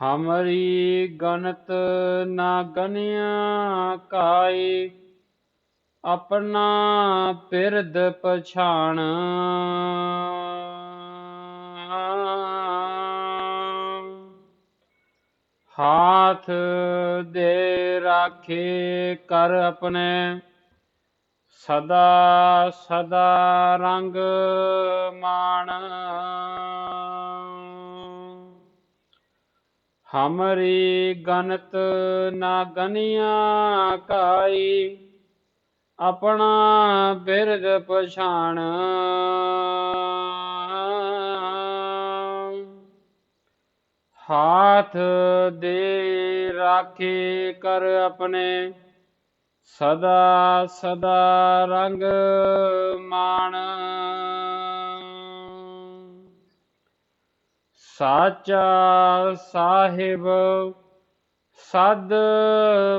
ਹਮਰੀ ਗਨਤ ਨਾ ਗਨਿਆ ਕਾਈ ਆਪਣਾ ਪਿਰਦ ਪਛਾਣ ਹਾਥ ਦੇ ਰਾਖੇ ਕਰ ਆਪਣੇ ਸਦਾ ਸਦਾ ਰੰਗ ਮਾਣ ਹਮਰੀ ਗਨਤ ਨਾ ਗਨਿਆ ਕਾਈ ਆਪਣਾ ਬਿਰਦ ਪਛਾਣ ਹਾਥ ਦੇ ਰਾਖੇ ਕਰ ਆਪਣੇ ਸਦਾ ਸਦਾ ਰੰਗ ਮਾਣ ਸਾਚਾ ਸਾਹਿਬ ਸਦ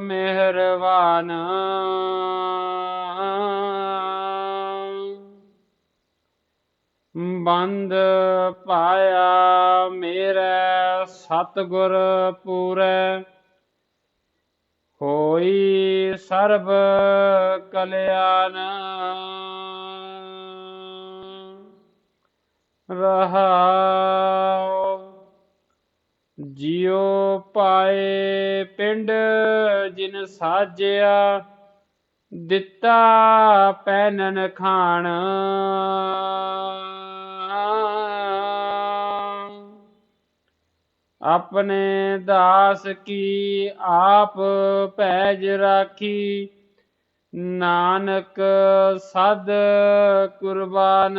ਮਿਹਰਬਾਨ ਬੰਦ ਪਾਇਆ ਮੇਰਾ ਸਤਗੁਰ ਪੂਰੇ। ਹੋਈ ਸਰਬ ਕਲਿਆਣ। ਰਹਾਉ ਜਿਉ ਪਾਏ ਪਿੰਡ ਜਿਨ ਸਾਜਿਆ, ਦਿੱਤਾ ਪੈਨਨ ਖਾਣ। ਆਪਣੇ ਦਾਸ ਕੀ ਆਪ ਪੈਜ ਰਾਖੀ, ਨਾਨਕ ਸਦ ਕੁਰਬਾਨ।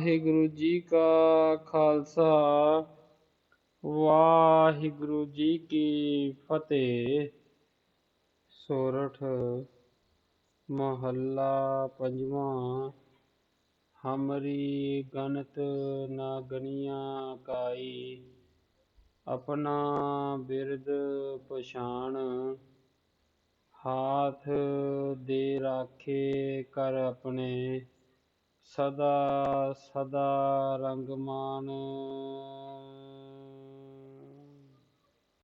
ਵਾਹਿਗੁਰੂ ਜੀ ਕਾ ਖਾਲਸਾ। ਵਾਹਿਗੁਰੂ ਜੀ ਕੀ ਫਤਿਹ। ਸੋਰਠ ਮਹੱਲਾ ਪੰਜਵਾਂ। ਹਮਰੀ ਗਣਤ ਨਾ ਗਣੀਆਂ ਕਾਈ। ਆਪਣਾ ਬਿਰਦ ਪਛਾਣ। ਹਾਥ ਦੇ ਰਾਖੇ ਕਰ ਆਪਣੇ। ਸਦਾ ਸਦਾ ਰੰਗਮਾਨ